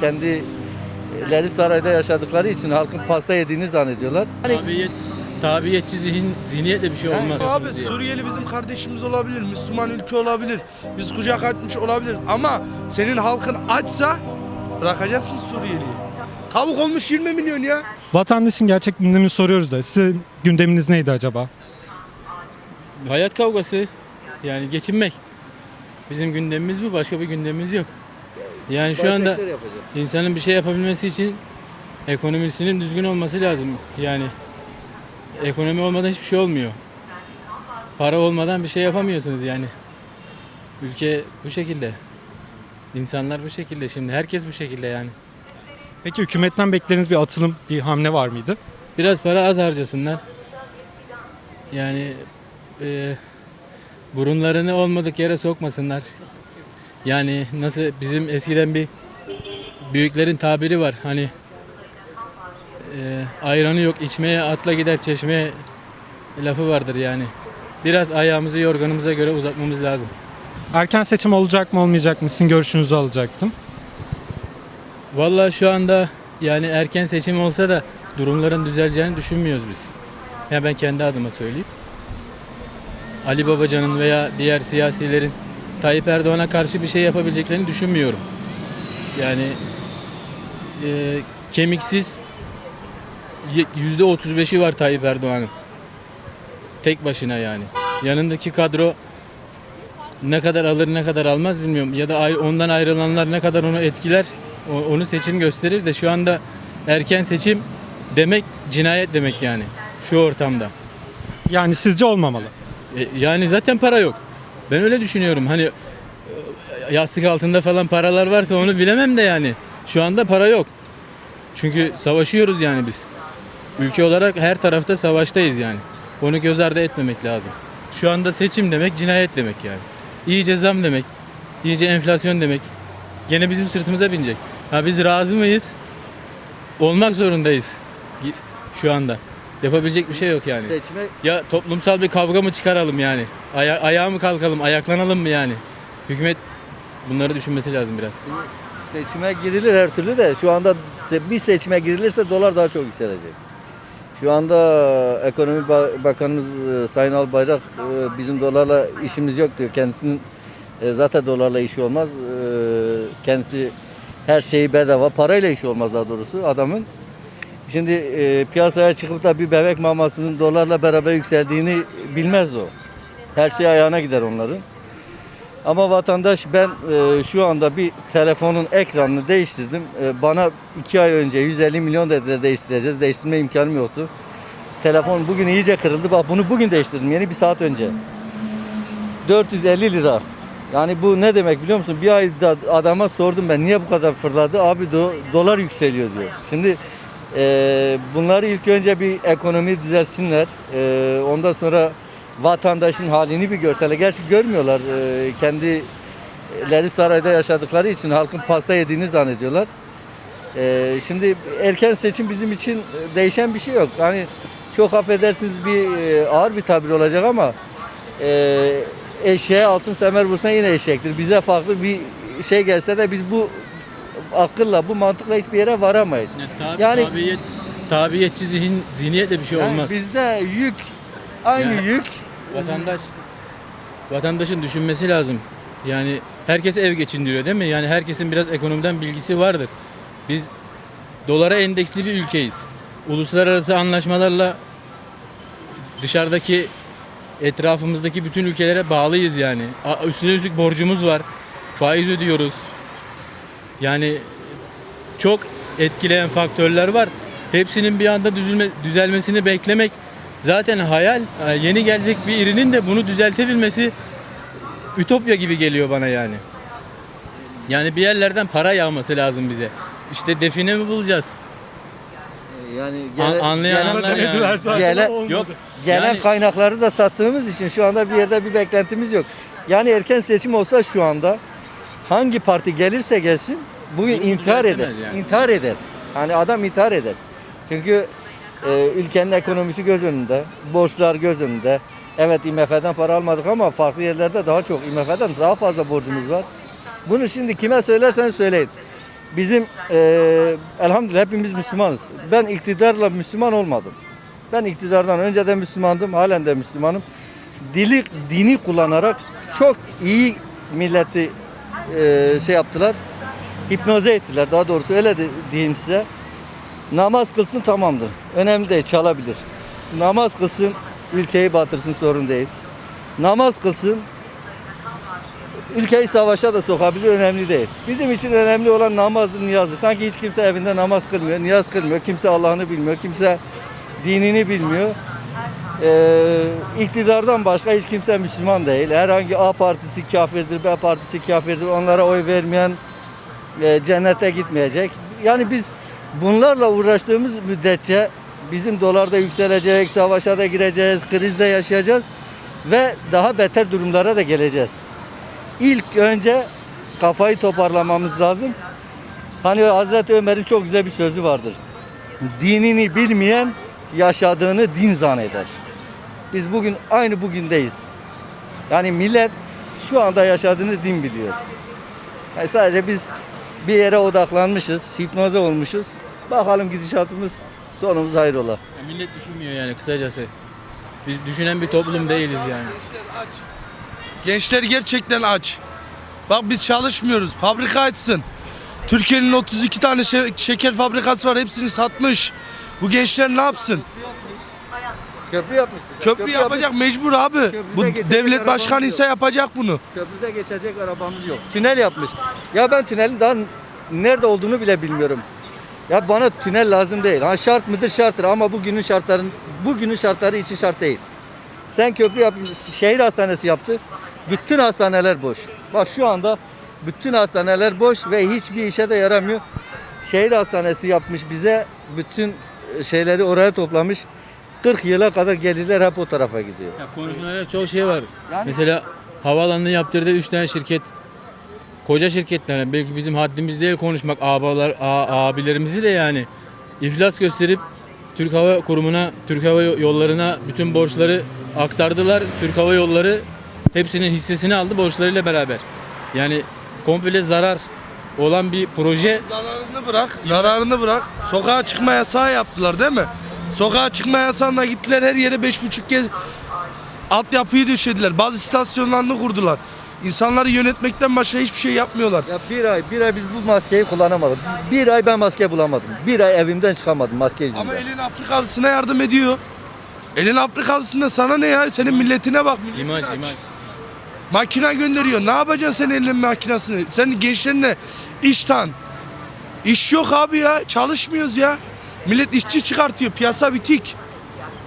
kendileri sarayda yaşadıkları için halkın pasta yediğini zannediyorlar. Hani Tabiyet, tabiyetçi zihin, zihniyetle bir şey olmaz. Abi Suriyeli bizim kardeşimiz olabilir, Müslüman ülke olabilir, biz kucak açmış olabilir ama senin halkın açsa bırakacaksın Suriyeli'yi. Tavuk olmuş 20 milyon ya. Vatandaşın gerçek gündemini soruyoruz da sizin gündeminiz neydi acaba? Hayat kavgası yani geçinmek. Bizim gündemimiz bu başka bir gündemimiz yok. Yani şu anda baştakiler yapacak. insanın bir şey yapabilmesi için ekonomisinin düzgün olması lazım. Yani ekonomi olmadan hiçbir şey olmuyor. Para olmadan bir şey yapamıyorsunuz yani. Ülke bu şekilde. İnsanlar bu şekilde şimdi. Herkes bu şekilde yani. Peki hükümetten beklediğiniz bir atılım, bir hamle var mıydı? Biraz para az harcasınlar. Yani e, burunlarını olmadık yere sokmasınlar. Yani nasıl bizim eskiden bir büyüklerin tabiri var. Hani e, ayranı yok içmeye atla gider çeşmeye lafı vardır yani. Biraz ayağımızı yorganımıza göre uzatmamız lazım. Erken seçim olacak mı olmayacak mı? Sizin görüşünüzü alacaktım. Vallahi şu anda yani erken seçim olsa da durumların düzeleceğini düşünmüyoruz biz. Ya ben kendi adıma söyleyeyim. Ali Babacan'ın veya diğer siyasilerin Tayyip Erdoğan'a karşı bir şey yapabileceklerini düşünmüyorum. Yani e, kemiksiz yüzde 35'i var Tayyip Erdoğan'ın. Tek başına yani. Yanındaki kadro ne kadar alır ne kadar almaz bilmiyorum. Ya da ondan ayrılanlar ne kadar onu etkiler onu seçim gösterir de şu anda erken seçim demek cinayet demek yani şu ortamda. Yani sizce olmamalı. E, yani zaten para yok. Ben öyle düşünüyorum. Hani e, yastık altında falan paralar varsa onu bilemem de yani. Şu anda para yok. Çünkü savaşıyoruz yani biz. Ülke olarak her tarafta savaştayız yani. Onu göz ardı etmemek lazım. Şu anda seçim demek cinayet demek yani. İyice zam demek. iyice enflasyon demek. Gene bizim sırtımıza binecek. Ha biz razı mıyız? Olmak zorundayız. Şu anda. Yapabilecek bir şey yok yani. seçime Ya toplumsal bir kavga mı çıkaralım yani? Aya ayağa mı kalkalım, ayaklanalım mı yani? Hükümet bunları düşünmesi lazım biraz. seçime girilir her türlü de şu anda se- bir seçime girilirse dolar daha çok yükselecek. Şu anda Ekonomi Ba- Bakanımız e, Sayın Albayrak e, bizim dolarla işimiz yok diyor. Kendisinin e, zaten dolarla işi olmaz. E, Kendisi her şeyi bedava, parayla işi olmaz daha doğrusu adamın. Şimdi e, piyasaya çıkıp da bir bebek mamasının dolarla beraber yükseldiğini bilmez o. Her şey ayağına gider onların. Ama vatandaş ben e, şu anda bir telefonun ekranını değiştirdim. E, bana iki ay önce 150 milyon dediler değiştireceğiz. Değiştirme imkanım yoktu. Telefon bugün iyice kırıldı. Bak bunu bugün değiştirdim. Yeni bir saat önce. 450 lira. Yani bu ne demek biliyor musun? Bir ayda adama sordum ben niye bu kadar fırladı? Abi do- dolar yükseliyor diyor. Şimdi e, bunları ilk önce bir ekonomi düzelsinler. E, ondan sonra vatandaşın halini bir görseler. Gerçi görmüyorlar. E, kendileri sarayda yaşadıkları için halkın pasta yediğini zannediyorlar. E, şimdi erken seçim bizim için değişen bir şey yok. Hani çok affedersiniz bir e, ağır bir tabir olacak ama e, eşeğe altın semer vursan yine eşektir. Bize farklı bir şey gelse de biz bu akılla, bu mantıkla hiçbir yere varamayız. tabi, Yani- tabiyet, tabiyetçi zihin, zihniyetle bir şey Yani olmaz. bizde yük, aynı Yani- yük. Vatandaş vatandaşın düşünmesi lazım. Yani herkes ev geçindiriyor değil mi? Yani herkesin biraz ekonomiden bilgisi vardır. Biz dolara endeksli bir ülkeyiz. Uluslararası anlaşmalarla dışarıdaki etrafımızdaki bütün ülkelere bağlıyız yani. Üstüne üstlük borcumuz var. Faiz ödüyoruz. Yani çok etkileyen faktörler var. Hepsinin bir anda düzülme, düzelmesini beklemek zaten hayal. Ee, Yeni gelecek bir irinin de bunu düzeltebilmesi ütopya gibi geliyor bana yani. Yani bir yerlerden para yağması lazım bize. İşte define mi bulacağız? Yani An- gele- anlayan gelen- anlar yani. zaten Gele-. Yok. Gelen Yani- kaynakları da sattığımız için şu anda bir yerde bir beklentimiz yok. Yani erken seçim olsa şu anda hangi parti gelirse gelsin bugün intihar eder. yani. İntihar eder. Hani adam intihar eder. Çünkü e, ülkenin ekonomisi göz önünde, borçlar göz önünde. Evet IMF'den para almadık ama farklı yerlerde daha çok IMF'den daha fazla borcumuz var. Bunu şimdi kime söylerseniz söyleyin. bizim eee elhamdülillah hepimiz Müslümanız. Ben iktidarla Müslüman olmadım. Ben iktidardan önce de Müslümandım, halen de Müslümanım. Dili, dini kullanarak çok iyi milleti eee, şey yaptılar. Hipnoze ettiler daha doğrusu öyle de, diyeyim size. Namaz kılsın tamamdır. Önemli değil çalabilir. Namaz kılsın ülkeyi batırsın sorun değil. Namaz kılsın ülkeyi savaşa da sokabilir önemli değil. Bizim için önemli olan namazdır, niyazdır. Sanki hiç kimse evinde namaz kılmıyor, niyaz kılmıyor. Kimse Allah'ını bilmiyor, kimse dinini bilmiyor. Ee, iktidardan başka hiç kimse Müslüman değil. Herhangi A partisi kafirdir, B partisi kafirdir. Onlara oy vermeyen e, cennete gitmeyecek. Yani biz bunlarla uğraştığımız müddetçe bizim dolarda yükselecek, savaşa da gireceğiz, krizde yaşayacağız ve daha beter durumlara da geleceğiz. İlk önce kafayı toparlamamız lazım. Hani Hazreti Ömer'in çok güzel bir sözü vardır. Dinini bilmeyen yaşadığını din zanneder. Biz bugün aynı bugündeyiz. Yani millet şu anda yaşadığını din biliyor. Yani sadece biz bir yere odaklanmışız, hipnoze olmuşuz. Bakalım gidişatımız sonumuz hayrola. Ya millet düşünmüyor yani kısacası. Biz düşünen bir toplum değiliz yani. Gençler aç. Gençler gerçekten aç. Bak biz çalışmıyoruz. Fabrika açsın. Türkiye'nin 32 tane şe- şeker fabrikası var. Hepsini satmış. Bu gençler ne yapsın? Köprü yapmış. Köprü yapacak mecbur abi. Bu geçecek devlet arabamız başkanı ise yapacak bunu. Köprüde geçecek arabamız yok. Tünel yapmış. Ya ben tünelin daha nerede olduğunu bile bilmiyorum. Ya bana tünel lazım değil. Ha şart mıdır şarttır ama bugünün şartların bugünün şartları için şart değil. Sen köprü yapmış, şehir hastanesi yaptı. Bütün hastaneler boş. Bak şu anda bütün hastaneler boş ve hiçbir işe de yaramıyor. Şehir hastanesi yapmış bize bütün şeyleri oraya toplamış. 40 yıla kadar gelirler hep o tarafa gidiyor. Ya konuşulacak çok şey var. Yani- Mesela havaalanını yaptırdı 3 tane şirket. Koca şirketler. Belki bizim haddimiz değil konuşmak abalar, a- abilerimizi de yani iflas gösterip Türk Hava Kurumu'na, Türk Hava Yolları'na bütün borçları aktardılar. Türk Hava Yolları hepsinin hissesini aldı borçlarıyla beraber. Yani komple zarar olan bir proje Zararını bırak, zararını bırak. Sokağa çıkma yasağı yaptılar değil mi? Sokağa çıkma yasağında gittiler her yere beş buçuk kez altyapıyı döşediler. Bazı istasyonlarını kurdular. İnsanları yönetmekten başka hiçbir şey yapmıyorlar. Ya bir ay, bir ay biz bu maskeyi kullanamadık. Bir ay ben maske bulamadım. Bir ay evimden çıkamadım maske yüzünden. Ama elin Afrikalısına yardım ediyor. Elin Afrikalısında sana ne ya? Senin milletine bak. milletine imaj aç. imaj. Makine gönderiyor. Ne yapacaksın sen elin makinesini? Sen gençlerine iş tan. İş yok abi ya. Çalışmıyoruz ya. Millet işçi çıkartıyor. Piyasa bitik.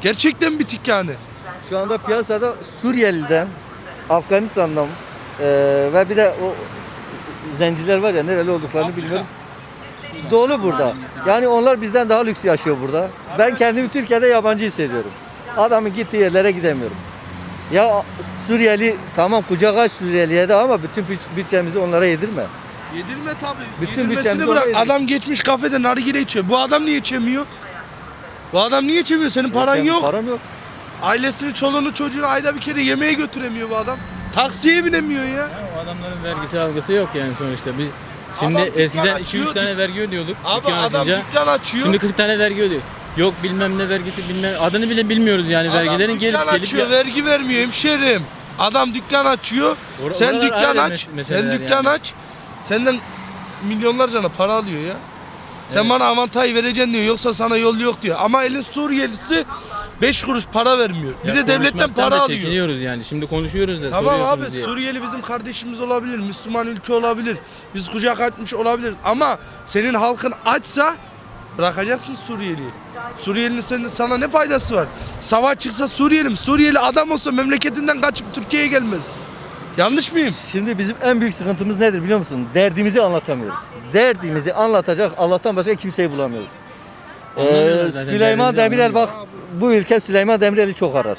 Gerçekten bitik yani. Şu anda piyasada Suriyeli'den, Afganistan'dan eee, ve bir de o zenciler var ya nereli olduklarını Afrika. bilmiyorum. Dolu burada. Yani onlar bizden daha lüks yaşıyor burada. Ben kendimi Türkiye'de yabancı hissediyorum. Adamın gittiği yerlere gidemiyorum. Ya Suriyeli tamam kucak aç Suriyeli'ye de ama bütün büt- bütçemizi onlara yedirme. Yedirme tabii. Bütün Yedirmesini bırak. oraya. Adam geçmiş kafede nargile içiyor. Bu adam niye içemiyor? Bu adam niye içemiyor? Senin paran Benim yok. Param yok. Ailesini, çoluğunu, çocuğunu ayda bir kere yemeğe götüremiyor bu adam. Taksiye binemiyor ya. Ya o adamların vergisi algısı yok yani sonuçta. Biz şimdi Adam dükkan eskiden açıyor, 2-3 tane vergi ödüyorduk. Abi dükkan adam açınca. dükkan açıyor. Şimdi 40 tane vergi ödüyor. Yok bilmem ne vergisi bilmem adını bile bilmiyoruz yani Adam vergilerin gelip dükkan gelip açıyor, ya- vergi vermiyor hemşerim. Adam dükkan açıyor. Or- sen oralar dükkan ayrı aç. mes- Sen meseleler dükkan yani. aç. Senden milyonlarca para alıyor ya. Sen bana avantaj vereceksin diyor. Yoksa sana yol yok diyor. Ama elin Suriyelisi 5 kuruş para vermiyor. Bir Ya de devletten para da alıyor. çekiniyoruz yani. Şimdi konuşuyoruz da Tamam abi diye. Suriyeli bizim kardeşimiz olabilir. Müslüman ülke olabilir. Biz kucak açmış olabilir. Ama senin halkın açsa bırakacaksın Suriyeli'yi. Suriyelinin senin, sana ne faydası var? Savaş çıksa Suriyeli? Suriyeli adam olsa memleketinden kaçıp Türkiye'ye gelmez. Yanlış mıyım? Şimdi bizim en büyük sıkıntımız nedir biliyor musun? Derdimizi anlatamıyoruz. Derdimizi anlatacak Allah'tan başka kimseyi bulamıyoruz. Ee, zaten, Süleyman derdimizi Demirel bak bu ülke Süleyman Demirel'i çok arar.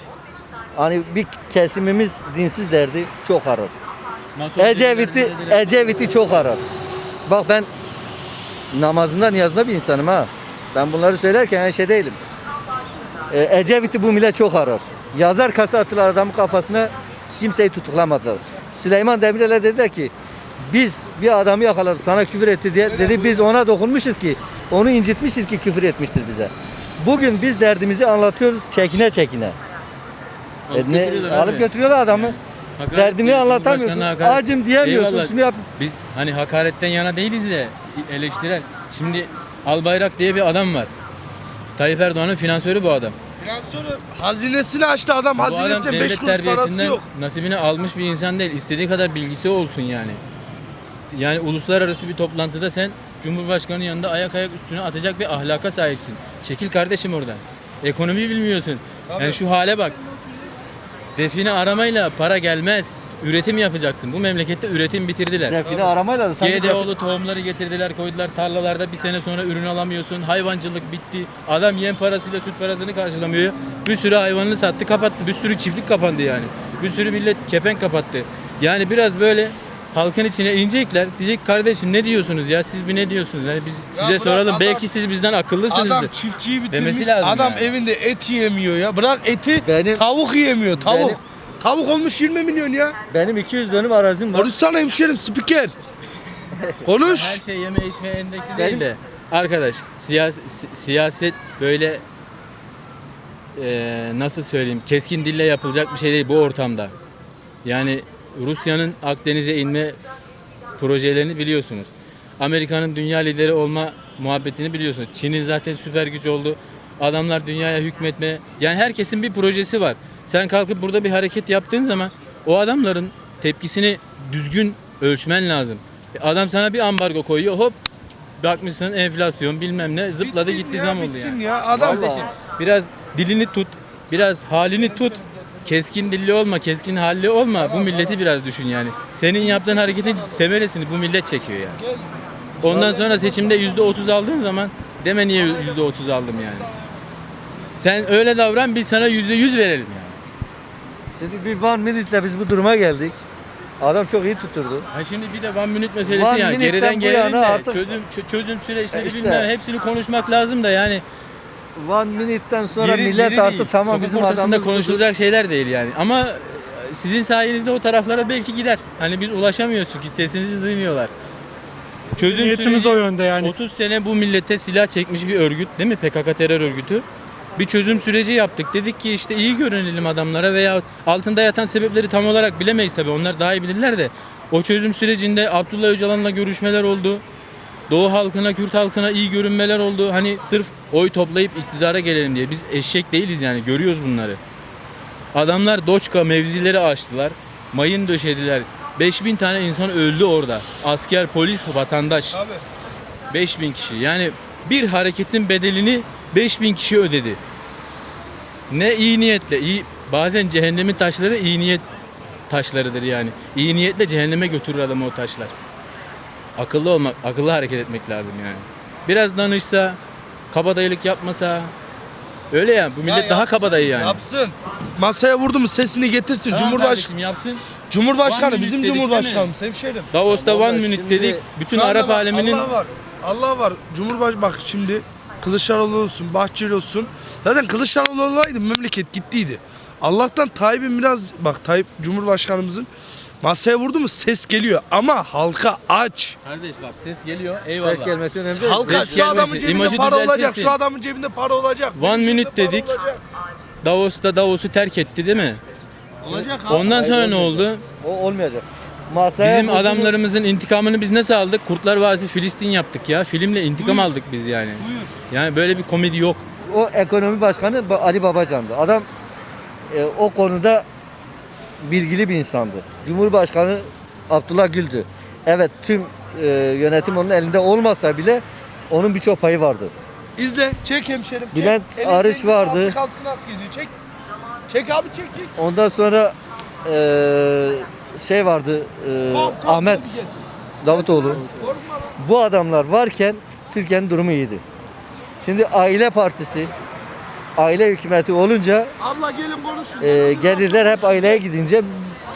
Hani bir kesimimiz dinsiz derdi çok arar. Ecevit'i. Ecevit'i çok arar. Bak ben namazında niyazında bir insanım ha. Ben bunları söylerken yani şey değilim. Ee, Ecevit'i bu millet çok arar. Yazar kasa attılar adamın kafasına kimseyi tutuklamadılar. Süleyman Demirel'e dediler ki Biz bir adamı yakaladık sana küfür etti diye dedi biz ona dokunmuşuz ki onu incitmişiz ki küfür etmiştir bize. Bugün biz derdimizi anlatıyoruz çekine çekine. Alıp E ne, götürüyorlar alıp abi. götürüyorlar adamı. Hakaret Derdini anlatamıyorsun. Hakaret- Acım diyemiyorsun. Eyvallah. Şunu yap. Biz hani hakaretten yana değiliz de eleştirel. Şimdi Albayrak diye bir adam var. Tayyip Erdoğan'ın finansörü bu adam. Finansörü hazinesini açtı adam. Bu adam Hazinesinde 5 devlet kuruş parası terbiyesinden yok. nasibini almış bir insan değil. İstediği kadar bilgisi olsun yani. Yani uluslararası bir toplantıda sen Cumhurbaşkanı'nın yanında ayak ayak üstüne atacak bir ahlaka sahipsin. Çekil kardeşim oradan. Ekonomi bilmiyorsun. Yani şu hale bak. Define aramayla para gelmez. Üretim yapacaksın. Bu memlekette üretim bitirdiler. Define aramayla da sanki GDO'lu tohumları getirdiler koydular tarlalarda bir sene sonra ürün alamıyorsun. Hayvancılık bitti. Adam yem parasıyla süt parasını karşılamıyor. Bir sürü hayvanını sattı kapattı. Bir sürü çiftlik kapandı yani. Bir sürü millet kepenk kapattı. Yani biraz böyle halkın içine inecekler. Diyecek kardeşim ne diyorsunuz ya siz bir ne diyorsunuz? Yani biz size bırak soralım. adam- Belki siz bizden akıllısınız. Adam çiftçiyi bitirmiş. Demesi lazım Adam yani. evinde et yiyemiyor ya. Bırak eti Benim- tavuk yiyemiyor. Tavuk. Benim- Tavuk olmuş 20 milyon ya. Benim 200 dönüm arazim var. Konuşsana hemşerim spiker. Konuş. Her şey yeme içme endeksi değil de arkadaş siyas- si- siyaset böyle eee, nasıl söyleyeyim keskin dille yapılacak bir şey değil bu ortamda. Yani Rusya'nın Akdeniz'e inme projelerini biliyorsunuz. Amerika'nın dünya lideri olma muhabbetini biliyorsunuz. Çin'in zaten süper güç oldu. Adamlar dünyaya hükmetme. Yani herkesin bir projesi var. Sen kalkıp burada bir hareket yaptığın zaman o adamların tepkisini düzgün ölçmen lazım. E, Adam sana bir ambargo koyuyor hop bakmışsın enflasyon bilmem ne zıpladı Bittin gitti ya, zam oldu yani. ya. Adam Kardeşim biraz dilini tut, biraz halini tut. Keskin dilli olma, keskin halli olma. Bu milleti biraz düşün yani. Senin yaptığın hareketin semeresini bu millet çekiyor yani. Ondan sonra seçimde yüzde otuz aldığın zaman deme niye yüzde otuz aldım yani. Sen öyle davran biz sana yüzde yüz verelim yani. Şimdi bir one minute'le biz bu duruma geldik. Adam çok iyi tutturdu. Ha şimdi bir de one minute meselesi One yani minute'den geriden bu gelelim yana artık- çözüm çö- çözüm süreçleri E işte. bilmem hepsini konuşmak lazım da yani One minute'ten sonra Yeri- millet yeri artık değil. tamam Sokak bizim ortasında adamımız konuşulacak şeyler değil yani. Ama e, sizin sayenizde o taraflara belki gider. Hani biz ulaşamıyoruz çünkü sesimizi duymuyorlar. Çözüm Niyetimiz süreci- o yönde yani. 30 sene bu millete silah çekmiş bir örgüt değil mi? PKK terör örgütü. Bir çözüm süreci yaptık. Dedik ki işte iyi görünelim adamlara veya altında yatan sebepleri tam olarak bilemeyiz tabii. Onlar daha iyi bilirler de. O çözüm sürecinde Abdullah Öcalan'la görüşmeler oldu. Doğu halkına, Kürt halkına iyi görünmeler oldu. Hani sırf oy toplayıp iktidara gelelim diye. Biz eşek değiliz yani görüyoruz bunları. Adamlar Doçka mevzileri açtılar. Mayın döşediler. 5000 tane insan öldü orada. Asker, polis, vatandaş. 5000 kişi. Yani bir hareketin bedelini 5000 kişi ödedi. Ne iyi niyetle, iyi bazen cehennemin taşları iyi niyet taşlarıdır yani. İyi niyetle cehenneme götürür adamı o taşlar. Akıllı olmak, akıllı hareket etmek lazım yani. Biraz danışsa, kabadayılık yapmasa öyle ya bu millet Ya daha kabadayı yani. Yapsın. Masaya vurdu mu sesini getirsin. Tamam Cumhurbaş kardeşim yapsın. Cumhurbaşkanı One bizim Cumhurbaşkanımız hemşerim. Davos'ta one minute dedik. Bütün Arap aleminin Allah var. Cumhurbaş bak şimdi Kılıçdaroğlu olsun, Bahçeli olsun. Zaten Kılıçdaroğlu olaydı memleket gittiydi. Allah'tan Tayyip'in biraz bak Tayyip Cumhurbaşkanımızın masaya vurdu mu ses geliyor ama halka aç. Kardeş bak ses geliyor. Eyvallah. ses gelmesi önemli değil. Halka ses şu adamın gelmesi, cebinde imajı para olacak. Şu adamın cebinde para olacak. One benim minute dedik. Davos'ta Davos'u terk etti değil mi? Olacak abi. Ondan sonra ne oldu? O olmayacak. Masaya Bizim mu- adamlarımızın intikamını biz nasıl aldık? Kurtlar Vadisi Filistin yaptık ya. Filmle intikam Buyur. aldık biz yani. Buyur. Yani böyle bir komedi yok. o ekonomi başkanı Ba- Ali Babacan'dı. Adam e, o konuda bilgili bir insandı. Cumhurbaşkanı Abdullah Gül'dü. Evet tüm e, yönetim onun elinde olmasa bile onun birçok payı vardı. İzle. Çek hemşerim. Çek. Bülent Elin Arıç zengin, vardı. altı kalsın geziyor. Çek. Çek abi çek çek. Ondan sonra e, şey vardı e, Ahmet. Davutoğlu. Bu adamlar varken Türkiye'nin durumu iyiydi. Şimdi aile partisi, aile hükümeti olunca Abla gelin konuşun. e, gelirler hep aileye gidince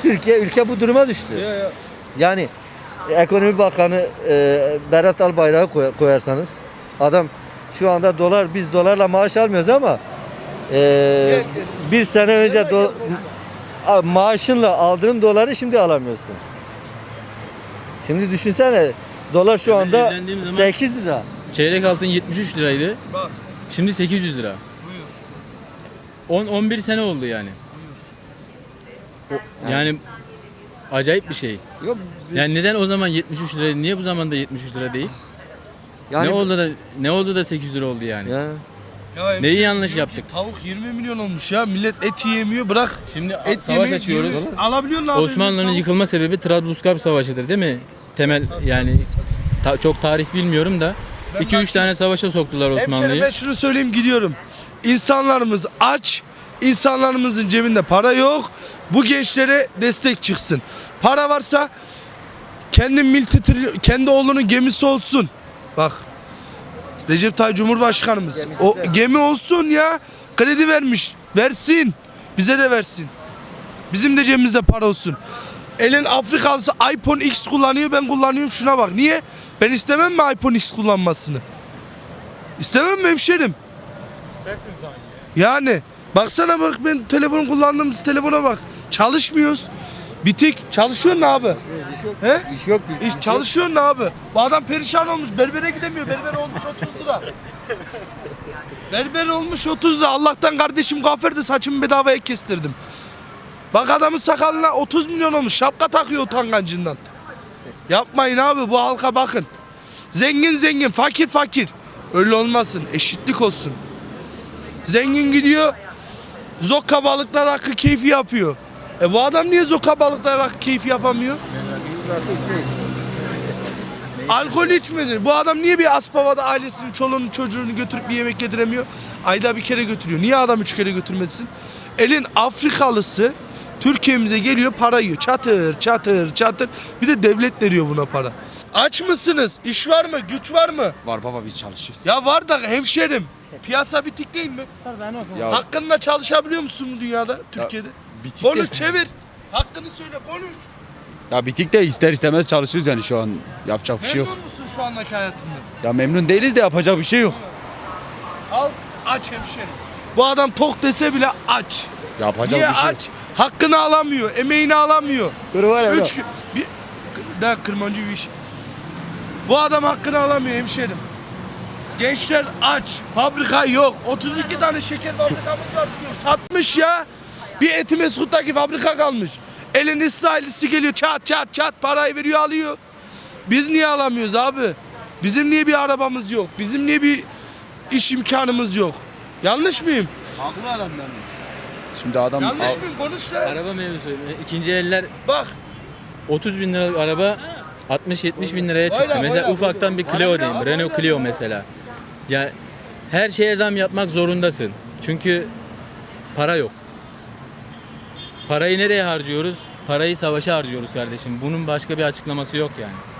Türkiye ülke bu duruma düştü. Ya, ya. Yani ekonomi bakanı e, Berat Albayrak'ı koy- koyarsanız adam şu anda dolar biz dolarla maaş almıyoruz ama e, bir sene önce do- maaşınla aldığın doları şimdi alamıyorsun. Şimdi düşünsene dolar şu anda evlendiğim zaman- 8 lira. Çeyrek altın 73 liraydı. Bak. Şimdi 800 lira. Buyur. 10 11 sene oldu yani. O- yani acayip bir şey. Yok, biz- Yani neden o zaman 73 lira niye bu zamanda 73 lira değil? yani ne oldu da ne oldu da 800 lira oldu yani? Ya. Ya hemşerim yanlış diyor ki, yaptık? Tavuk 20 milyon olmuş ya. Millet et yiyemiyor. Bırak Şimdi et savaş açıyoruz. 20 Alabiliyor musun abi? Osmanlı'nın Tavuk- yıkılma sebebi Trablusgarp Savaşı'dır değil mi? Temel yani ta- çok tarih bilmiyorum da Ben 2-3 bak- tane savaşa soktular Osmanlı'yı. ben şunu söyleyeyim gidiyorum. İnsanlarımız aç. insanlarımızın cebinde para yok. Bu gençlere destek çıksın. Para varsa kendi milli tri- kendi oğlunun gemisi olsun. Bak. Recep Tayyip Cumhurbaşkanımız. O gemi olsun ya. Kredi vermiş. Versin. Bize de versin. Bizim de cebimizde para olsun. Elin Afrikalısı iPhone X kullanıyor ben kullanıyorum şuna bak. Niye? Ben istemem mi iPhone X kullanmasını? İstemem mi hemşerim? Yani baksana bak ben telefon kullandığımız telefona bak. Çalışmıyoruz. Bitik. Çalışıyorsun abi. He? İş yok. İş çalışıyorsun abi. Bu adam perişan olmuş. Berbere gidemiyor. Berber olmuş 30 lira. Berber olmuş 30 lira. Allah'tan kardeşim gaferde saçımı bedavaya kestirdim. Bak adamın sakalına 30 milyon olmuş. Şapka takıyor utangancından. Yapmayın abi bu halka bakın. Zengin zengin, fakir fakir. Öyle olmasın. Eşitlik olsun. Zengin gidiyor. Zokka balıklar hakkı keyfi yapıyor. E bu adam niye zokka balıklar hakkı keyfi yapamıyor? Alkol içmedi. Bu adam niye bir Aspava'da ailesini, çoluğunu, çocuğunu götürüp bir yemek yediremiyor? Ayda bir kere götürüyor. Niye adam üç kere götürmesin? Elin Afrikalısı Türkiye'mize geliyor para yiyor. Çatır çatır çatır. Bir de devlet veriyor buna para. Aç mısınız? İş var mı? Güç var mı? Var baba biz çalışıyoruz. Ya var da hemşerim. Piyasa bitik değil mi? Ya Hakkında çalışabiliyor musun bu dünyada, Türkiye'de? bitik Konuş de, çevir. Hakkını söyle konuş. Ya bitik de ister istemez çalışıyoruz yani şu an yapacak bir şey yok. Memnun musun şu andaki hayatından? Ya memnun değiliz de yapacak bir şey yok. Halk aç hemşerim. Bu adam tok dese bile aç. Yapacak Niye bir şey aç? Hakkını alamıyor, emeğini alamıyor. yok. Üç gün, bir, daha kırmancı bir iş. Bu adam hakkını alamıyor hemşerim. Gençler aç, fabrika yok. 32 tane şeker fabrikamız var diyor. Satmış ya. Bir eti Mesut'taki fabrika kalmış. Elin İsraillisi geliyor çat çat çat parayı veriyor alıyor. Biz niye alamıyoruz abi? Bizim niye bir arabamız yok? Bizim niye bir iş imkanımız yok? Yanlış mıyım? Haklı adam yani. Şimdi adam Yanlış al- mıyım? Konuş lan. Araba mevzusu. ikinci eller Bak 30 bin liralık araba 60-70 bin liraya çıktı. Öyle, mesela öyle. ufaktan bir Clio diyeyim. Renault Clio mesela. Ya her şeye zam yapmak zorundasın. Çünkü para yok. Parayı nereye harcıyoruz? Parayı savaşa harcıyoruz kardeşim. Bunun başka bir açıklaması yok yani.